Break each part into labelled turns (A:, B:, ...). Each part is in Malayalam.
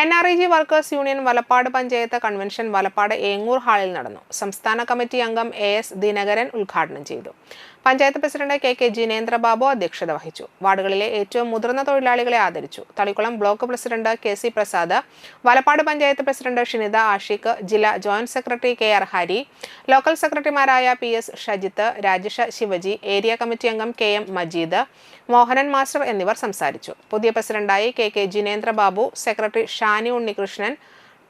A: N R E G workers union Valappad panchayat convention Valappad Engoor ഹാളിൽ നടന്നു. സംസ്ഥാന കമ്മിറ്റി അംഗം എ എസ് ദിനകരൻ ഉദ്ഘാടനം ചെയ്തു. Panchayat president K K Jinendrababu അധ്യക്ഷത വഹിച്ചു. വാർഡുകളിലെ ഏറ്റവും മുതിർന്ന തൊഴിലാളികളെ ആദരിച്ചു. Thalikulam block president K C Prasad Valappad panchayat president Shinitha Ashiq ജില്ലാ joint secretary K R Hari local സെക്രട്ടറിമാരായ P S Shajith Rajesh Shivaji area committee അംഗം K M Majeed Mohanan master എന്നിവർ സംസാരിച്ചു. പുതിയ പ്രസിഡന്റായി K K Jinendrababu secretary Shani Unnikrishnan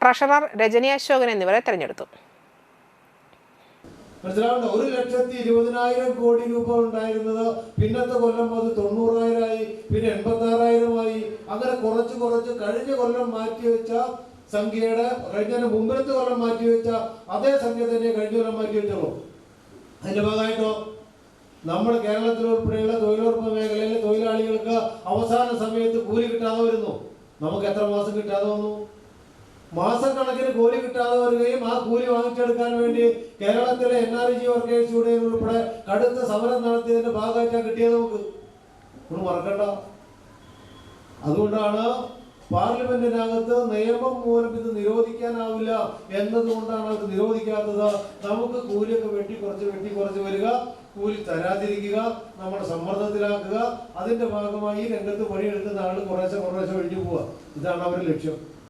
A: treasurer Rajani Ashokan എന്നിവരെ തെരഞ്ഞെടുത്തു.
B: മനസ്സിലാവണ്ട ഒരു ലക്ഷത്തി ഇരുപതിനായിരം കോടി രൂപ ഉണ്ടായിരുന്നത് പിന്നത്തെ കൊല്ലം അത് തൊണ്ണൂറായിരമായി പിന്നെ എൺപത്തി ആറായിരമായി അങ്ങനെ കുറച്ച് കുറച്ച് കഴിഞ്ഞ കൊല്ലം മാറ്റിവെച്ച സംഖ്യയുടെ കഴിഞ്ഞ മുമ്പിലത്തെ കൊല്ലം മാറ്റിവെച്ച അതേ സംഖ്യ തന്നെ കഴിഞ്ഞ കൊല്ലം മാറ്റി വെച്ചോളൂ. അതിന്റെ ഭാഗമായിട്ടോ? നമ്മൾ കേരളത്തിൽ ഉൾപ്പെടെയുള്ള തൊഴിലുറപ്പ് മേഖലയിലെ തൊഴിലാളികൾക്ക് അവസാന സമയത്ത് കൂലി കിട്ടാതെ വരുന്നു. നമുക്ക് എത്ര മാസം കിട്ടാതെ വന്നു? മാസക്കണക്കിന് കൂലി കിട്ടാതെ വരികയും ആ കൂലി വാങ്ങിച്ചെടുക്കാൻ വേണ്ടി കേരളത്തിലെ N R G workers union ഉൾപ്പെടെ കടുത്ത സമരം നടത്തിയതിന്റെ ഭാഗമായിട്ടാണ് കിട്ടിയത് നമുക്ക്. ഒന്ന് മറക്കണ്ട. അതുകൊണ്ടാണ് പാർലമെന്റിനകത്ത് നിയമം മൂലം ഇത് നിരോധിക്കാനാവില്ല എന്നതുകൊണ്ടാണ് അത് നിരോധിക്കാത്തത്. നമുക്ക് കൂലിയൊക്കെ വെട്ടി കുറച്ച് വെട്ടി കുറച്ച് വരിക കൂലി തരാതിരിക്കുക നമ്മുടെ സമ്മർദ്ദത്തിലാക്കുക അതിന്റെ ഭാഗമായി രംഗത്ത് പണിയെടുക്കുന്ന ആൾ കുറേശ്ശെ കുറേശ്ശെ ഒഴിഞ്ഞു പോവുക. ഇതാണ് അവരുടെ ലക്ഷ്യം.